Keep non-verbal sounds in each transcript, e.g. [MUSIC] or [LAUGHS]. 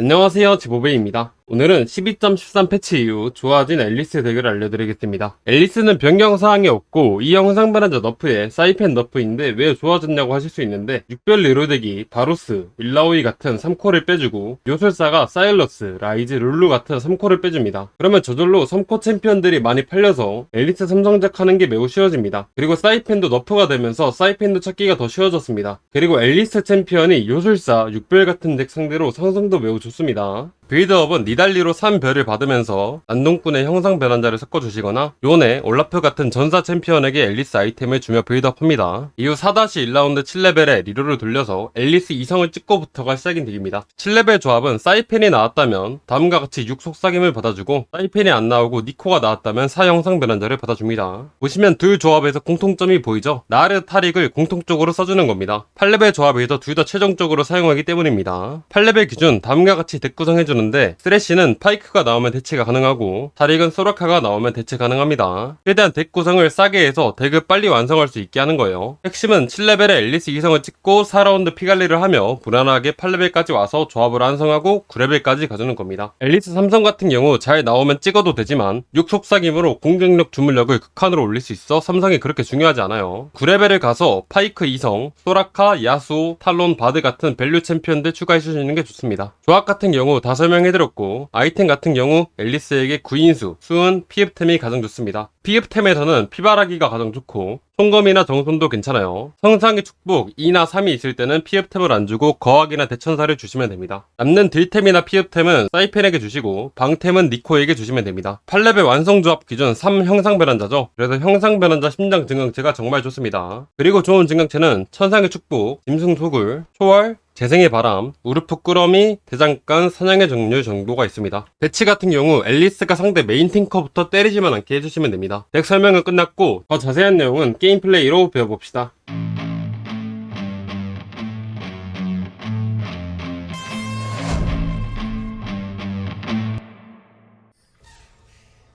안녕하세요 지보베입니다 오늘은 12.13 패치 이후 좋아진 앨리스 덱을 알려드리겠습니다. 앨리스는 변경사항이 없고 이 영상 변환자 너프에 사이펜 너프인데 왜 좋아졌냐고 하실 수 있는데 6별 리로덱이 바루스, 윌라오이 같은 3코를 빼주고 요술사가 사일러스, 라이즈, 룰루 같은 3코를 빼줍니다. 그러면 저절로 3코 챔피언들이 많이 팔려서 앨리스 삼성작 하는 게 매우 쉬워집니다. 그리고 사이펜도 너프가 되면서 사이펜도 찾기가 더 쉬워졌습니다. 그리고 앨리스 챔피언이 요술사, 6별 같은 덱 상대로 상성도 매우 좋습니다 빌드업은 니달리로 3별을 받으면서 안동꾼의 형상 변환자를 섞어주시거나 요네, 올라프 같은 전사 챔피언에게 앨리스 아이템을 주며 빌드업합니다. 이후 4-1라운드 7레벨에 리로를 돌려서 앨리스 2성을 찍고부터가 시작인 딜입니다. 7레벨 조합은 사이펜이 나왔다면 다음과 같이 6속삭임을 받아주고 사이펜이 안 나오고 니코가 나왔다면 4형상 변환자를 받아줍니다. 보시면 둘 조합에서 공통점이 보이죠? 나르 타릭을 공통적으로 써주는 겁니다. 8레벨 조합에서 둘 다 최종적으로 사용하기 때문입니다. 8레벨 기준 다음과 같이 덱 구성해주는 나오는데 쓰레쉬는 파이크가 나오면 대체가 가능하고 타릭은 소라카가 나오면 대체 가능합니다. 최대한 덱 구성을 싸게 해서 덱을 빨리 완성할 수 있게 하는 거예요. 핵심은 7레벨에 앨리스 2성을 찍고 4라운드 피관리를 하며 무난하게 8레벨까지 와서 조합을 완성하고 9레벨까지 가주는 겁니다. 앨리스 3성 같은 경우 잘 나오면 찍어도 되지만 6속삭임으로 공격력 주물력을 극한으로 올릴 수 있어 삼성이 그렇게 중요하지 않아요. 9레벨을 가서 파이크 2성, 소라카, 야수, 탈론, 바드 같은 밸류 챔피언들 추가해 주시는 게 좋습니다. 조합 같은 경우 다 설명해드렸고 아이템 같은 경우 앨리스에게 구인수, 수은, 피읍템이 가장 좋습니다. 피읍템에서는 피바라기가 가장 좋고 총검이나 정손도 괜찮아요. 성상의 축복 2나 3이 있을 때는 피읍템을 안 주고 거학이나 대천사를 주시면 됩니다. 남는 딜템이나 피읍템은 사이펜에게 주시고 방템은 니코에게 주시면 됩니다. 8레벨 완성 조합 기준 3 형상 변환자죠. 그래서 형상 변환자 심장 증강체가 정말 좋습니다. 그리고 좋은 증강체는 천상의 축복, 짐승 소굴, 초월, 재생의 바람, 우르프 꾸러미, 대장간, 사냥의 정류 정도가 있습니다. 배치 같은 경우 앨리스가 상대 메인 탱커부터 때리지만 않게 해주시면 됩니다. 덱 설명은 끝났고 더 자세한 내용은 게임 플레이로 배워봅시다.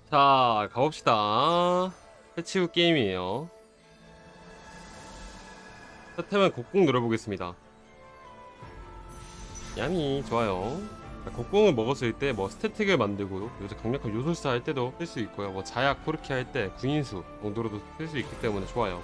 자, 가봅시다. 패치 후 게임이에요. 스템은 곡궁 눌러보겠습니다. 야미 좋아요. 곡궁을 먹었을 때 뭐 스태틱을 만들고 요새 강력한 요술사 할 때도 쓸 수 있고요. 뭐 자약 코르키 할때 구인수 정도로도 쓸 수 있기 때문에 좋아요.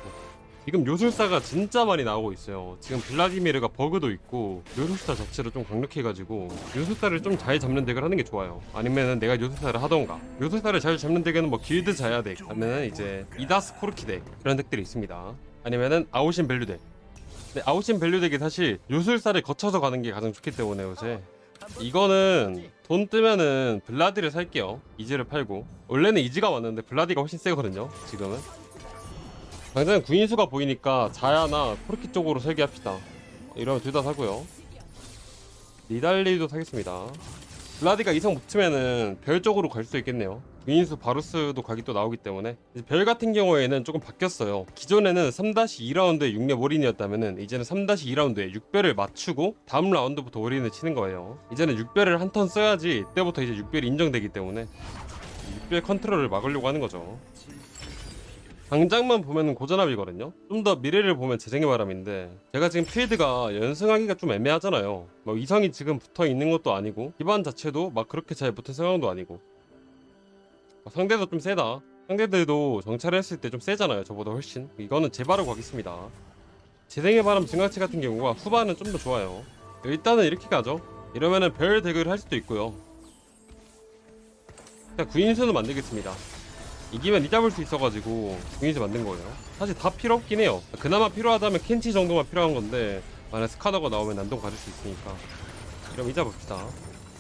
지금 요술사가 진짜 많이 나오고 있어요. 지금 블라디미르가 버그도 있고 요술사 자체로 좀 강력해가지고 요술사를 좀 잘 잡는 덱을 하는 게 좋아요. 아니면은 내가 요술사를 하던가 요술사를 잘 잡는 덱에는 뭐 길드 자야 덱 아니면 이제 이다스 코르키 덱 그런 덱들이 있습니다. 아니면은 아우신 밸류 덱 근데 아웃신 밸류 덱이 사실 요술사를 거쳐서 가는 게 가장 좋기 때문에 요새 이거는 돈 뜨면은 블라디를 살게요. 이지를 팔고. 원래는 이지가 왔는데 블라디가 훨씬 세거든요 지금은. 당장 구인수가 보이니까 자야나 코르키 쪽으로 설계합시다. 이러면 둘 다 사고요. 니달리도 사겠습니다. 블라디가 이성 붙으면은 별 쪽으로 갈 수 있겠네요 위인수 바루스도 각이 또 나오기 때문에 별 같은 경우에는 조금 바뀌었어요. 기존에는 3-2라운드에 6렙 올인이었다면은 이제는 3-2라운드에 6별을 맞추고 다음 라운드부터 올인을 치는 거예요. 이제는 6별을 한 턴 써야지 이때부터 이제 6별이 인정되기 때문에 6별 컨트롤을 막으려고 하는 거죠. 당장만 보면 고전압이거든요. 좀 더 미래를 보면 재생의 바람인데 제가 지금 필드가 연승하기가 좀 애매하잖아요. 뭐 이성이 지금 붙어 있는 것도 아니고 기반 자체도 막 그렇게 잘 붙은 상황도 아니고. 어, 상대도 좀 세다. 상대들도 정찰을 했을 때 좀 세잖아요. 저보다 훨씬. 이거는 제바로 가겠습니다. 재생의 바람 증강체 같은 경우가 후반은 좀 더 좋아요. 일단은 이렇게 가죠. 이러면은 별 덱을 할 수도 있고요. 그냥 구인수는 만들겠습니다. 이기면 이 잡을 수 있어가지고 구인수 만든 거예요. 사실 다 필요 없긴 해요. 그나마 필요하다면 켄치 정도만 필요한 건데 만약 스카너가 나오면 난동 가질 수 있으니까. 그럼 이 잡읍시다.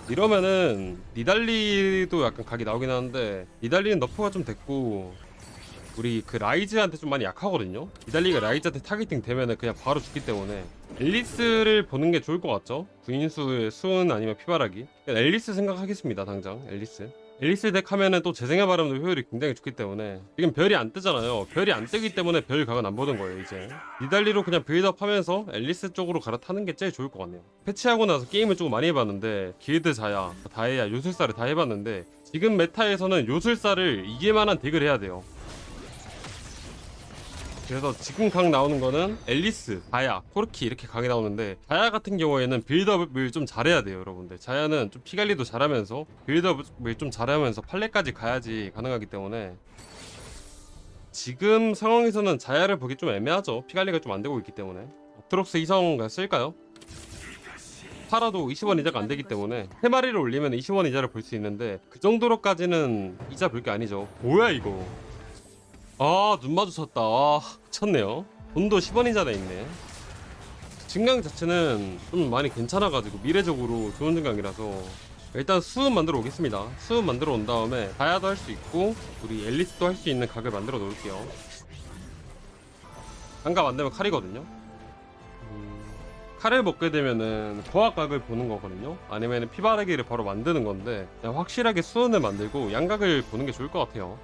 이러면은 니달리도 약간 각이 나오긴 하는데 니달리는 너프가 좀 됐고 우리 그 라이즈한테 좀 많이 약하거든요. 니달리가 라이즈한테 타겟팅 되면은 그냥 바로 죽기 때문에 앨리스를 보는 게 좋을 것 같죠? 구인수의 수은 아니면 피바라기? 앨리스 생각하겠습니다 당장. 앨리스 앨리스 덱 하면은 또 재생의 바람도 효율이 굉장히 좋기 때문에 지금 별이 안 뜨잖아요. 별이 안 뜨기 때문에 별 각은 안 보는 거예요 이제. 니달리로 그냥 빌드업 하면서 앨리스 쪽으로 갈아타는 게 제일 좋을 것 같네요. 패치하고 나서 게임을 조금 많이 해봤는데 길드 자야 다해야 요술사를 다 해봤는데 지금 메타에서는 요술사를 이길만한 덱을 해야 돼요 그래서 지금 강 나오는 거는 앨리스, 자야, 코르키 이렇게 강이 나오는데 자야 같은 경우에는 빌드업을 좀 잘해야 돼요 여러분들. 자야는 좀 피관리도 잘하면서 빌드업을 좀 잘하면서 팔레까지 가야지 가능하기 때문에 지금 상황에서는 자야를 보기 좀 애매하죠. 피관리가 좀 안 되고 있기 때문에. 아트록스 이성 쓸까요? 팔아도 20원 이자가 안 되기 때문에 세 마리를 올리면 20원 이자를 볼 수 있는데 그 정도로까지는 이자 볼 게 아니죠. 뭐야 이거 아, 눈 마주쳤다. 아, 미쳤네요. 돈도 10원 이자나 있네. 증강 자체는 좀 많이 괜찮아가지고 미래적으로 좋은 증강이라서 일단 수은 만들어 오겠습니다. 수은 만들어 온 다음에 다야도 할 수 있고 우리 앨리스도 할 수 있는 각을 만들어 놓을게요. 장갑 안 되면 칼이거든요. 음, 칼을 먹게 되면은 고압각을 보는 거거든요. 아니면 피바라기를 바로 만드는 건데 그냥 확실하게 수은을 만들고 양각을 보는 게 좋을 것 같아요.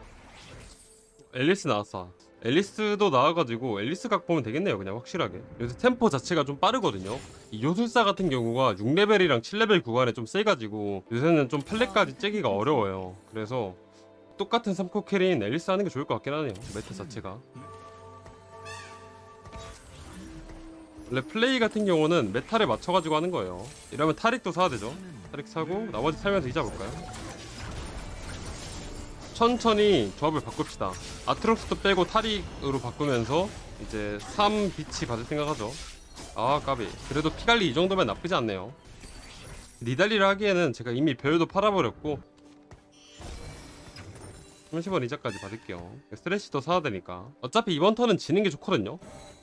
앨리스 나왔어. 앨리스도 나와가지고 앨리스 각 보면 되겠네요 그냥 확실하게. 요새 템포 자체가 좀 빠르거든요. 이 요술사 같은 경우가 6레벨이랑 7레벨 구간에 좀 세가지고 요새는 좀 팔레까지 째기가 어려워요. 그래서 똑같은 3코 캐리인 앨리스 하는 게 좋을 것 같긴 하네요 메타 자체가. 원래 플레이 같은 경우는 메타를 맞춰가지고 하는 거예요. 이러면 타릭도 사야 되죠. 타릭 사고 나머지 살면서 이자 볼까요? 천천히 조합을 바꿉시다. 아트록스도 빼고 타릭으로 바꾸면서 이제 3 비치 받을 생각하죠. 아 까비. 그래도 피갈리 이 정도면 나쁘지 않네요. 니달리를 하기에는 제가 이미 별도 팔아버렸고 30원 이자까지 받을게요. 스트레시도 사야 되니까. 어차피 이번 턴은 지는 게 좋거든요.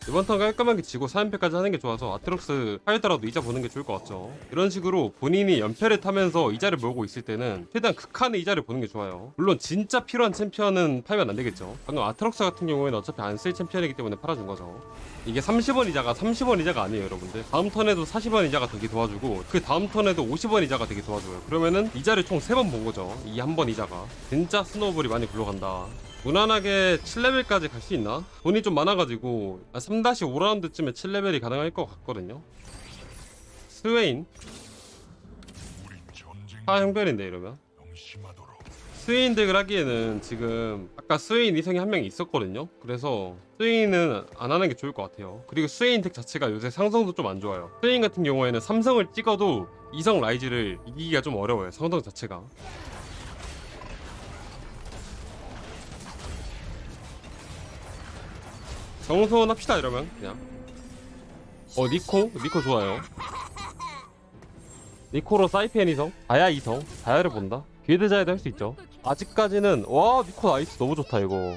이번 턴 깔끔하게 지고 4연패까지 하는 게 좋아서 아트록스 하이더라도 이자 보는 게 좋을 것 같죠. 이런 식으로 본인이 연패를 타면서 이자를 모으고 있을 때는 최대한 극한의 이자를 보는 게 좋아요. 물론 진짜 필요한 챔피언은 팔면 안 되겠죠. 방금 아트록스 같은 경우에는 어차피 안 쓸 챔피언이기 때문에 팔아준 거죠. 이게 30원 이자가 30원 이자가 아니에요, 여러분들. 다음 턴에도 40원 이자가 되게 도와주고 그 다음 턴에도 50원 이자가 되게 도와줘요. 그러면은 이자를 총 3번 본 거죠. 이 한 번 이자가. 진짜 스노우볼이 많이 굴러간다. 무난하게 7레벨까지 갈 수 있나? 돈이 좀 많아가지고 3-5라운드쯤에 7레벨이 가능할 것 같거든요. 스웨인 하 형별인데 이러면 스웨인 덱을 하기에는 지금 아까 스웨인 이성이 한 명 있었거든요. 그래서 스웨인은 안 하는 게 좋을 것 같아요. 그리고 스웨인 덱 자체가 요새 상성도 좀 안 좋아요. 스웨인 같은 경우에는 삼성을 찍어도 이성 라이즈를 이기기가 좀 어려워요. 상성 자체가. 정소원 합시다 이러면 그냥. 어 니코 니코 좋아요. 니코로 사이펜 이성, 다야 이성, 다야를 본다. 기회대자에도 할 수 있죠. 아직까지는 와 니코 나이스 너무 좋다 이거.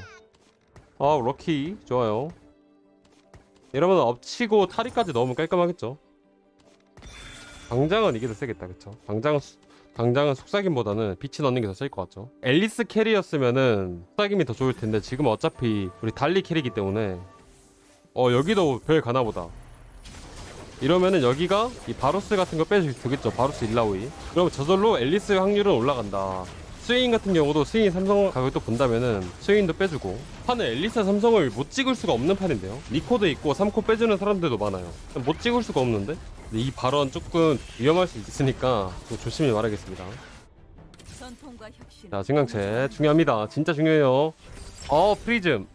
아 럭키 좋아요. 이러면 엎치고 타리까지 넣으면 깔끔하겠죠. 당장은 이게 더 세겠다 그쵸? 당장은 수- 당장은 속삭임보다는 빛이 넣는 게 더 셀 것 같죠. 앨리스 캐리였으면은 속삭임이 더 좋을 텐데 지금 어차피 우리 달리 캐리기 때문에 어 여기도 별 가나보다. 이러면은 여기가 이 바로스 같은 거 있겠죠. 바로스 일라오이. 그럼 저절로 앨리스 확률은 올라간다. 스웨인 같은 경우도 스웨인 삼성 가격도 본다면은 스웨인도 빼주고 판은 앨리스 삼성을 못 찍을 수가 없는 판인데요. 니코도 있고 3코 빼주는 사람들도 많아요. 못 찍을 수가 없는데 이 발언 조금 위험할 수 있으니까 좀 조심히 말하겠습니다. 자, 증강체 중요합니다. 진짜 중요해요. 어, 프리즘.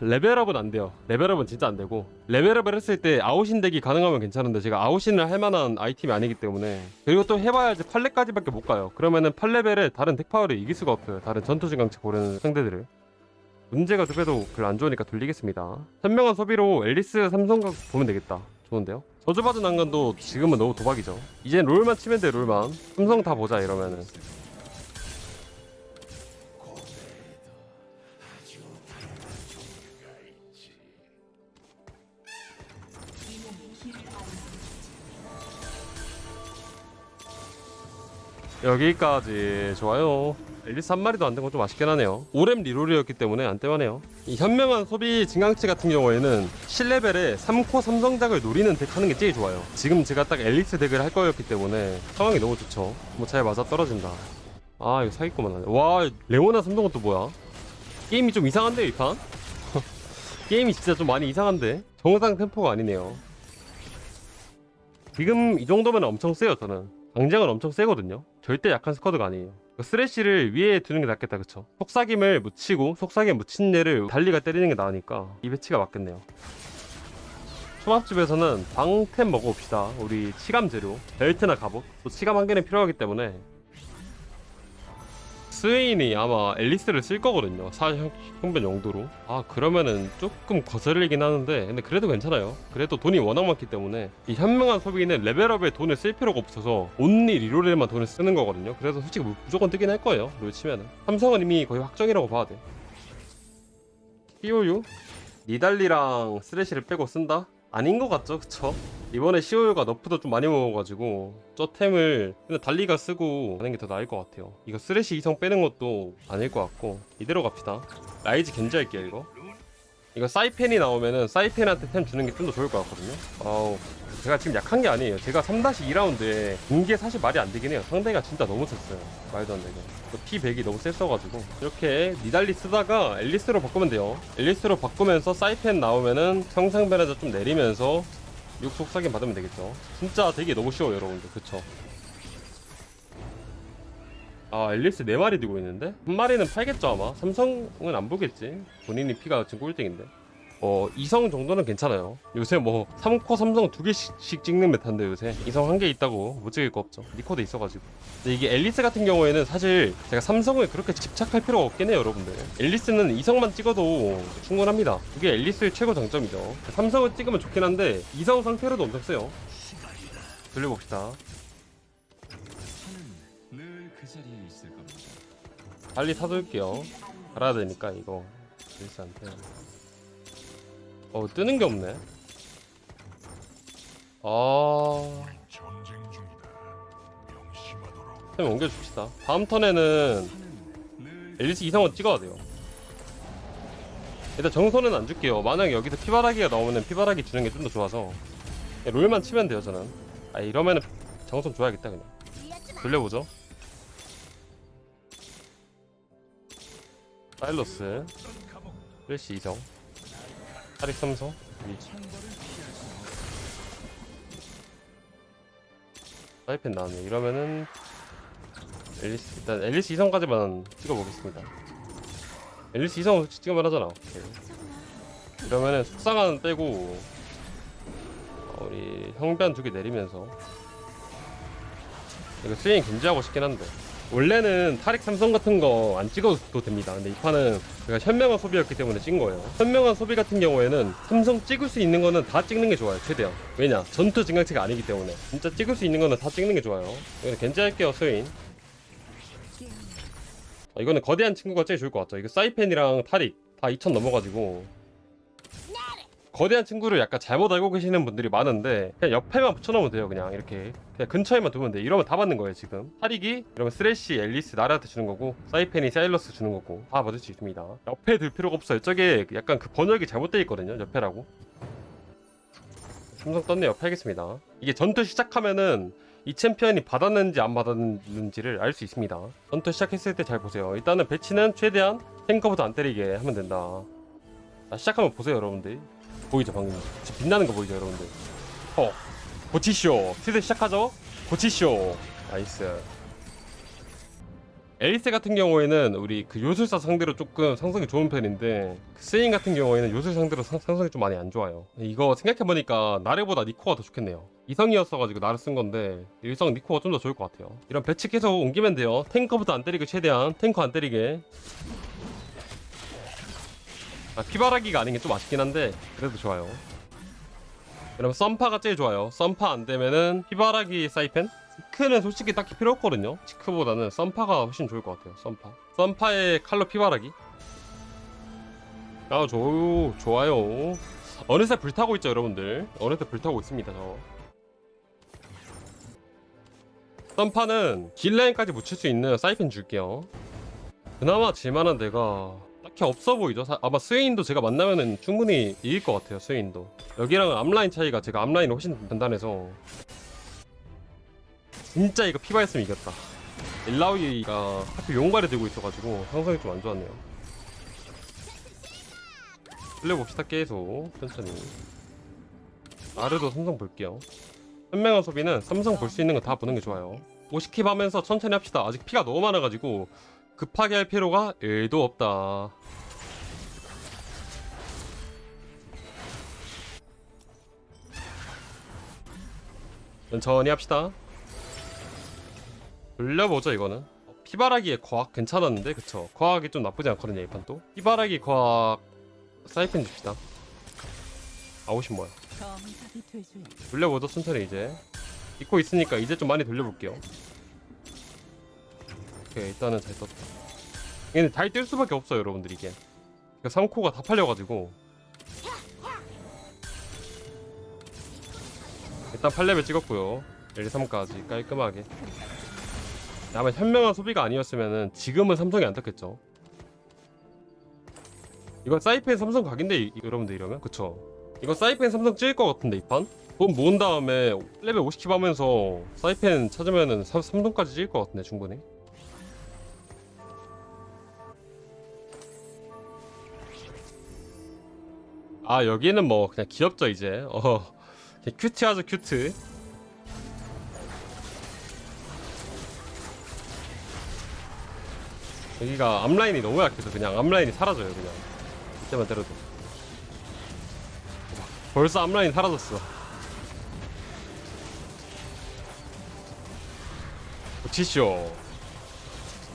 레벨업은 안 돼요. 레벨업은 진짜 안 되고 레벨업을 했을 때 아웃인 덱이 가능하면 괜찮은데 제가 아웃인을 할 만한 아이템이 아니기 때문에 그리고 또 해봐야지 8레까지밖에 못 가요. 그러면은 8레벨에 다른 덱 파워를 이길 수가 없어요. 다른 전투 증강체 고르는 상대들을. 문제가 좁혀도 별로 안 좋으니까 돌리겠습니다. 현명한 소비로 앨리스 삼성각 보면 되겠다. 좋은데요? 저주받은 난간도 지금은 너무 도박이죠. 이제 롤만 치면 돼 롤만. 삼성 다 보자 이러면은. 여기까지. 좋아요. 앨리스 한 마리도 안 된 건 좀 아쉽긴 하네요. 오렘 리롤이었기 때문에 안 때만해요. 이 현명한 소비 진강치 같은 경우에는 7레벨에 3코 삼성작을 노리는 덱 하는 게 제일 좋아요. 지금 제가 딱 앨리스 덱을 할 거였기 때문에 상황이 너무 좋죠. 뭐 잘 맞아 떨어진다. 아 이거 사기꾼만 하네. 와 레오나 삼성은 또 뭐야? 게임이 좀 이상한데 이판? [LAUGHS] 게임이 진짜 좀 많이 이상한데? 정상 템포가 아니네요. 지금 이 정도면 엄청 세요 저는. 당장은 엄청 세거든요 절대 약한 스쿼드가 아니에요. 쓰레쉬를 위에 두는 게 낫겠다 그쵸? 속삭임을 묻히고 속삭임 묻힌 얘를 달리가 때리는 게 나으니까 이 배치가 맞겠네요. 초밥집에서는 방템 먹어봅시다. 우리 치감 재료. 벨트나 갑옷. 또 치감 한 개는 필요하기 때문에 스웨인이 아마 앨리스를 쓸 거거든요. 사형 형변 용도로. 아 그러면은 조금 거슬리긴 하는데 근데 그래도 괜찮아요. 그래도 돈이 워낙 많기 때문에. 이 현명한 소비는 레벨업에 돈을 쓸 필요가 없어서 온리 리롤에만 돈을 쓰는 거거든요. 그래서 솔직히 무- 무조건 뜨긴 할 거예요. 롤 치면은. 삼성은 이미 거의 확정이라고 봐야 돼. COU 니달리랑 쓰레쉬를 빼고 쓴다? 아닌 것 같죠? 그쵸? 이번에 COU가 너프도 좀 많이 먹어가지고 저 템을 그냥 달리가 쓰고 하는 게 더 나을 것 같아요. 이거 쓰레쉬 이성 빼는 것도 아닐 것 같고 이대로 갑시다. 라이즈 겐지 할게요 이거. 이거 사이펜이 나오면은 사이펜한테 템 주는 게 좀 더 좋을 것 같거든요. 아우 제가 지금 약한 게 아니에요. 제가 3-2라운드에 이게 사실 말이 안 되긴 해요. 상대가 진짜 너무 셌어요. 말도 안 되게. P100이 너무 셌어가지고. 이렇게 니달리 쓰다가 앨리스로 바꾸면 돼요. 앨리스로 바꾸면서 사이펜 나오면은 성상 변화자 좀 내리면서 육속 사긴 받으면 되겠죠. 진짜 되게 너무 쉬워요 여러분들. 그쵸? 아 앨리스 4마리 들고 있는데? 한 마리는 팔겠죠 아마? 삼성은 안 보겠지? 본인이 피가 지금 꼴등인데 어 이성 정도는 괜찮아요. 요새 뭐 3코 삼성 두 개씩 찍는 메타인데 요새. 이성 한 개 있다고 못 찍을 거 없죠. 니코도 있어가지고. 근데 이게 앨리스 같은 경우에는 사실 제가 삼성을 그렇게 집착할 필요가 없긴 해요 여러분들. 앨리스는 이성만 찍어도 충분합니다. 그게 앨리스의 최고 장점이죠. 삼성을 찍으면 좋긴 한데 이성 상태로도 엄청 세요. 돌려봅시다. 빨리 사둘게요. 알아야 되니까 이거 릴스한테. 어 뜨는 게 없네. 아, 전쟁 중이다. 템 옮겨줍시다. 다음 턴에는 늘 앨리스 이상은 찍어야 돼요. 일단 정선은 안 줄게요. 만약 여기서 피바라기가 나오면 피바라기 주는 게 좀 더 좋아서 롤만 치면 돼요 저는. 아 이러면은 정선 줘야겠다 그냥. 돌려보죠. 사일러스, 플래시 이성, 타릭 삼성. 사이펜 나왔네. 이러면은 앨리스 일단 앨리스 이성까지만 찍어보겠습니다. 앨리스 이성 찍으면 하잖아. 오케이. 이러면은 속상한 빼고 어, 우리 형변 두 개 내리면서 이거 스윙 견제하고 싶긴 한데 원래는 타릭 삼성 같은 거 안 찍어도 됩니다. 근데 이 판은 제가 현명한 소비였기 때문에 찍은 거예요. 현명한 소비 같은 경우에는 삼성 찍을 수 있는 거는 다 찍는 게 좋아요. 최대한. 왜냐? 전투 증강체가 아니기 때문에. 진짜 찍을 수 있는 거는 다 찍는 게 좋아요. 이거 견제할게요, 스윙. 아, 이거는 거대한 친구가 제일 좋을 것 같죠. 이거 사이펜이랑 타릭 다2000 넘어가지고 거대한 친구를 약간 잘못 알고 계시는 분들이 많은데 그냥 옆에만 붙여놓으면 돼요. 그냥 이렇게 그냥 근처에만 두면 돼. 이러면 다 받는 거예요 지금. 타릭이 이러면 쓰레쉬, 앨리스 나라한테 주는 거고 사이펜이 사일러스 주는 거고 다 받을 수 있습니다. 옆에 들 필요가 없어요. 저게 약간 그 번역이 잘못되어 있거든요. 옆에라고. 삼성 떴네 옆에 하겠습니다. 이게 전투 시작하면은 이 챔피언이 받았는지 안 받았는지를 알 수 있습니다. 전투 시작했을 때 잘 보세요. 일단은 배치는 최대한 탱커부터 안 때리게 하면 된다. 자, 시작하면 보세요, 여러분들. 보이죠, 방금. 지금 빛나는 거 보이죠, 여러분들. 어, 고치쇼. 슬슬 시작하죠? 고치쇼. 나이스. 에이스 같은 경우에는 우리 그 요술사 상대로 조금 상성이 좋은 편인데 그 스윙 같은 경우에는 요술 상대로 상, 상성이 좀 많이 안 좋아요. 이거 생각해보니까 나르보다 니코가 더 좋겠네요. 이성이었어가지고 나를 쓴 건데 일성 니코가 좀 더 좋을 것 같아요. 이런 배치 계속 옮기면 돼요. 탱커부터 안 때리게 최대한 탱커 안 때리게. 아, 피바라기가 아닌 게 좀 아쉽긴 한데 그래도 좋아요. 그럼 썸파가 제일 좋아요. 썸파 안 되면은 피바라기 사이펜? 치크는 솔직히 딱히 필요 없거든요. 치크보다는 썸파가 훨씬 좋을 것 같아요. 썸파. 썸파의 칼로 피바라기. 아, 조, 좋아요. 어느새 불타고 있죠, 여러분들. 어느새 불타고 있습니다, 저. 썸파는 딜라인까지 묻힐 수 있는 사이펜 줄게요. 그나마 질만한 데가 딱히 없어 보이죠? 사- 아마 스웨인도 제가 만나면은 충분히 이길 것 같아요, 스웨인도. 여기랑은 앞라인 차이가 제가 앞라인이 훨씬 단단해서 진짜 이거 피바였으면 이겼다. 일라우이가 하필 용발을 들고 있어가지고 상성이 좀 안 좋았네요. 플레봅시다 계속 천천히. 아르도 삼성 볼게요. 현명한 소비는 삼성 볼 수 있는 거 다 보는 게 좋아요. 50킵 하면서 천천히 합시다 아직 피가 너무 많아가지고 급하게 할 필요가 1도 없다. 천천히 합시다. 돌려보죠 이거는. 어, 피바라기의 과학 괜찮았는데 그쵸. 과학이 좀 나쁘지 않거든요 이판 또 피바라기 과학 사이펜 줍시다. 아웃이 뭐야? 돌려보죠 천천히 이제. 잊고 있으니까 이제 좀 많이 돌려볼게요 오케이 일단은 잘 떴다. 얘는 잘 뛸 수밖에 없어요 여러분들 이게. 3코가 다 팔려가지고. 일단 8레벨 찍었고요. L3까지 깔끔하게. 아마 현명한 소비가 아니었으면은 지금은 삼성이 안 떴겠죠. 이거 사이펜 삼성 각인데 이- 여러분들 이러면? 그쵸? 이거 사이펜 삼성 찍을 것 같은데 이판? 돈 모은 다음에 레벨 50킵 하면서 사이펜 찾으면은 삼- 삼성까지 찍을 것 같은데 충분히 아 여기는 뭐 그냥 귀엽죠 이제. 어 큐트하죠 큐트. 여기가 앞라인이 너무 약해서 그냥 앞라인이 사라져요 그냥. 이때만 때려도. 벌써 앞라인 사라졌어. 고치쇼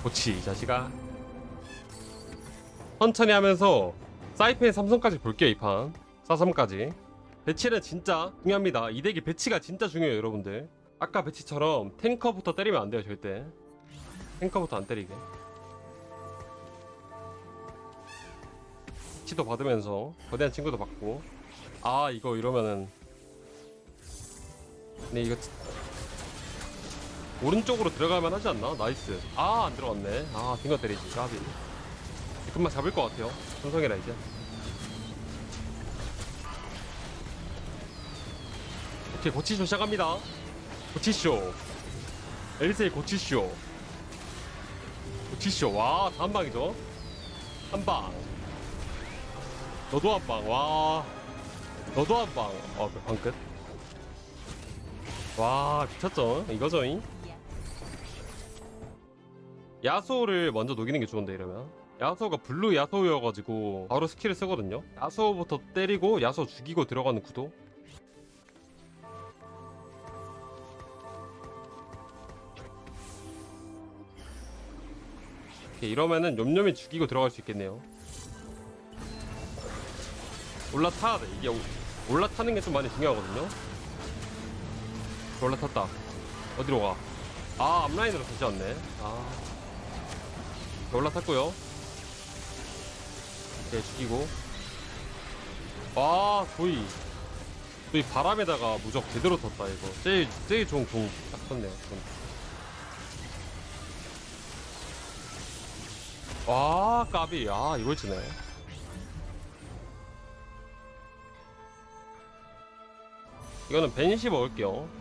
고치 이 자식아. 천천히 하면서 사이펜 삼성까지 볼게요 이판. 43까지. 배치는 진짜 중요합니다. 이 덱이 배치가 진짜 중요해요 여러분들. 아까 배치처럼 탱커부터 때리면 안 돼요 절대. 탱커부터 안 때리게. 치도 받으면서 거대한 친구도 받고. 아 이거 이러면은. 네 이거 치- 오른쪽으로 들어가면 하지 않나? 나이스. 아 안 들어갔네. 아 빙거 때리지 까비. 금방 잡을 것 같아요 삼성이라 이제 오케이 고치쇼 시작합니다 고치쇼 엘리세이 고치쇼 고치쇼 와 다음 방이죠 한방 너도 한 방, 와. 너도 한 방. 어, 그방 끝. 와, 미쳤죠? 이거죠잉? 야소를 먼저 녹이는 게 좋은데, 이러면. 야소가 블루 야소여가지고, 바로 스킬을 쓰거든요? 야소부터 때리고, 야소 죽이고 들어가는 구도? 오케이, 이러면은 욤욤이 죽이고 들어갈 수 있겠네요. 올라타야 돼. 이게 오- 올라타는 게 좀 많이 중요하거든요. 올라탔다. 어디로 가? 아, 앞라인으로 다시 왔네. 아. 올라탔고요. 오케이, 죽이고. 아, 도이. 도이 바람에다가 무적 제대로 텄다, 이거. 제일, 제일 좋은 공딱. 그건. 와, 까비. 아, 이걸 치네. 이거는 벤시 먹을게요.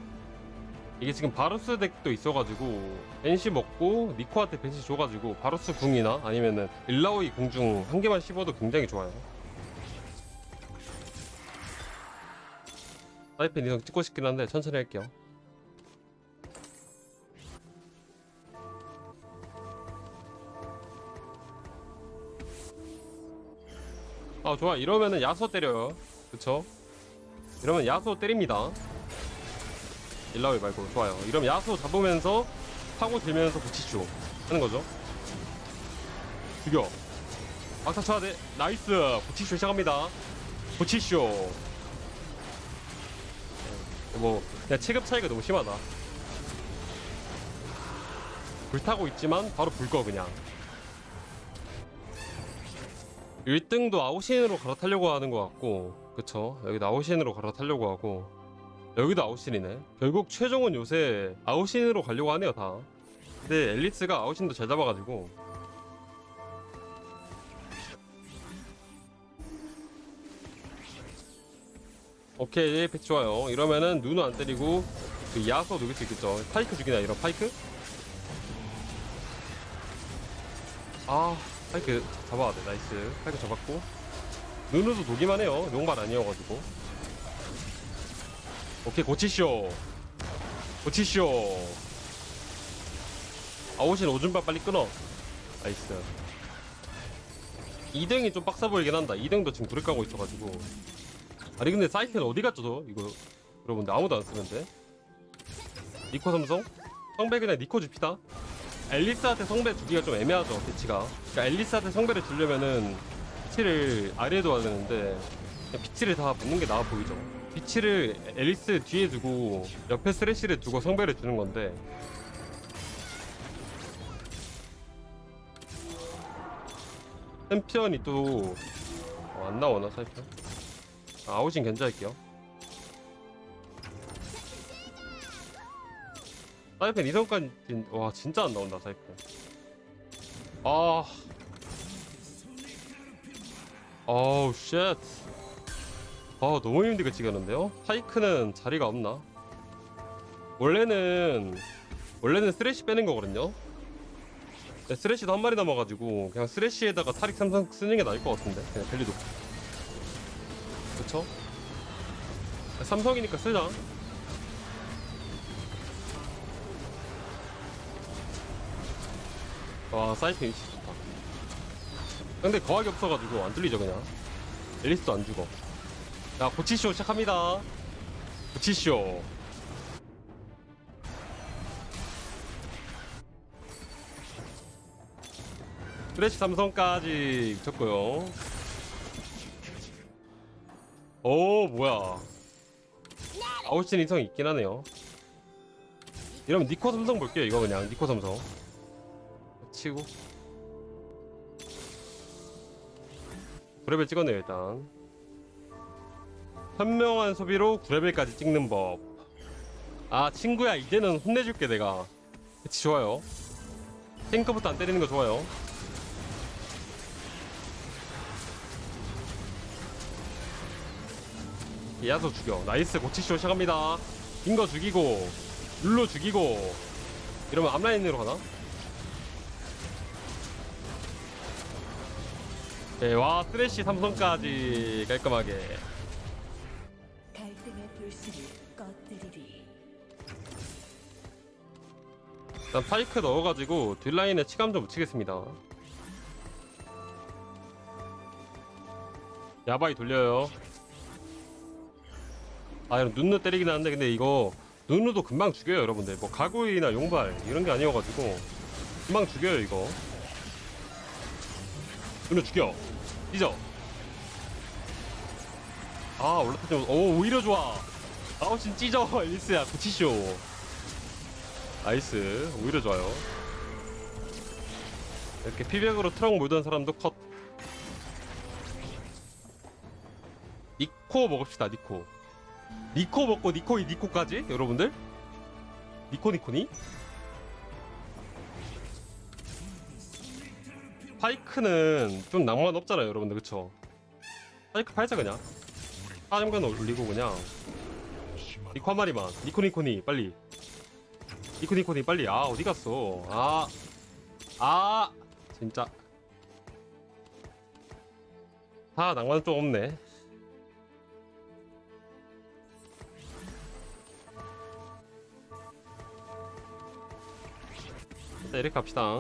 이게 지금 바루스 덱도 있어가지고 벤시 먹고 니코한테 벤시 줘가지고 바루스 궁이나 아니면은 일라오이 궁중 한 개만 씹어도 굉장히 좋아요. 사이펜 이성 찍고 싶긴 한데 천천히 할게요. 아 좋아 이러면은 야수 때려요. 그쵸? 이러면 야수 때립니다. 일라오이 말고 좋아요. 이러면 야수 잡으면서 파고 들면서 붙이쇼 하는 거죠. 죽여. 막타 쳐야 돼. 나이스. 붙이쇼 시작합니다. 붙이쇼. 네, 뭐 그냥 체급 차이가 너무 심하다. 불타고 있지만 바로 불꺼 그냥. 1등도 아웃신으로 갈아타려고 하는 것 같고 그쵸 여기도 아웃신으로 갈아타려고 하고 여기도 아웃신이네. 결국 최종은 요새 아웃신으로 가려고 하네요 다. 근데 앨리스가 아웃신도 잘 잡아가지고. 오케이 패치 좋아요. 이러면은 누누 안 때리고 그 야수 녹일 수 있겠죠. 파이크 죽이나 이런 파이크? 아 파이크 잡아야 돼. 나이스. 파이크 잡았고. 누누도 녹이만 해요. 용발 아니어가지고 오케이 고치쇼 고치쇼 아웃인 오줌발 빨리 끊어. 나이스. 2등이 좀 빡세 보이긴 한다. 2등도 지금 구를 까고 있어가지고. 아니 근데 사이트는 어디 갔죠 저? 이거 여러분들 아무도 안 쓰는데. 니코 삼성? 성배 그냥 니코 줍시다. 앨리스한테 성배 주기가 좀 애매하죠 배치가. 그러니까 앨리스한테 성배를 주려면은 피치를 아래에 둬야 되는데 그냥 피치를 다 붙는 게 나아 보이죠 피치를 앨리스 뒤에 두고 옆에 쓰레쉬를 두고 성배를 주는 건데 챔피언이 또 어, 안 나오나 사이편? 아, 아웃인 견제할게요. 사이펜 이성까지 와 진짜 안 나온다 사이펜. 아, 어우 쉣. 아 너무 힘들게 찍었는데요. 파이크는 자리가 없나? 원래는 원래는 쓰레쉬 빼는 거거든요. 네, 쓰레쉬도 한 마리 남아가지고 그냥 쓰레쉬에다가 타릭 삼성 쓰는 게 나을 것 같은데 그냥 밸리도 그쵸? 삼성이니까 쓰자 와 사이트 위치 좋다 근데 거학이 없어가지고 안 뚫리죠 그냥 앨리스도 안 죽어 자 고치쇼 시작합니다. 고치쇼 쓰레쉬 삼성까지 미쳤고요. 오 뭐야. 아웃신 인성 있긴 하네요. 이러면 니코 삼성 볼게요 이거 그냥. 니코 삼성. 치고. 구레벨 찍었네요 일단 현명한 소비로 구레벨까지 찍는 법 아 친구야 이제는 혼내줄게 내가. 그치 좋아요. 탱크부터 안 때리는 거 좋아요. 야소 죽여. 나이스 고치쇼 시작합니다. 빙거 죽이고 룰로 죽이고. 이러면 앞라인으로 가나? 네, 와 쓰레쉬 삼성까지 깔끔하게 일단 파이크 넣어가지고 뒷라인에 치감 좀 붙이겠습니다. 야바이 돌려요. 아 이런 눈누 때리긴 하는데 근데 이거 눈누도 금방 죽여요 여러분들. 뭐 가구이나 용발 이런 게 아니어가지고 금방 죽여요 이거. 눈누 죽여. 삐져 아 올라타 좀오 오히려 좋아. 아우신 찢어 [LAUGHS] 일스야. 구치쇼 나이스. 오히려 좋아요. 이렇게 피백으로 트럭 몰던 사람도 컷. 니코 먹읍시다 니코. 니코 먹고 니코이 니코까지? 여러분들? 니코 니코니? 파이크는 좀 낭만 없잖아요 여러분들. 그쵸? 파이크 팔자 그냥. 하점간 올리고 그냥. 니코 한 마리만. 니코 니코니 빨리 니코 니 코니 빨리. 아 어디 갔어? 아 아, 진짜. 아 낭만 좀 없네. 자 이렇게 갑시다.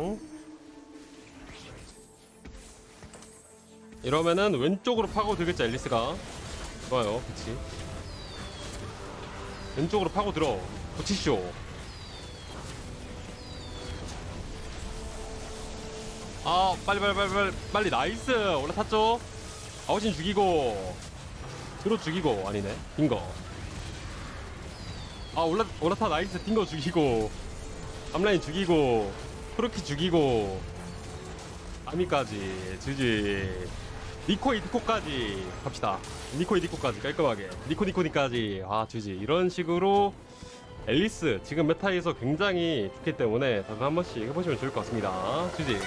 이러면은 왼쪽으로 파고들겠죠 앨리스가. 좋아요 그치. 왼쪽으로 파고들어. 고치쇼 아 빨리 빨리 빨리 빨리. 빨리 나이스. 올라탔죠? 아웃신 죽이고. 들어 죽이고. 아니네. 빙거. 아 올라 올라타 나이스. 빙거 죽이고. 앞라인 죽이고. 프로키 죽이고. 아미까지. 주지. 니코이 니코까지 갑시다. 니코이 니코까지 깔끔하게. 니코 니코니까지. 아 주지. 이런 식으로 앨리스 지금 메타에서 굉장히 좋기 때문에 다들 한 번씩 해보시면 좋을 것 같습니다. 주지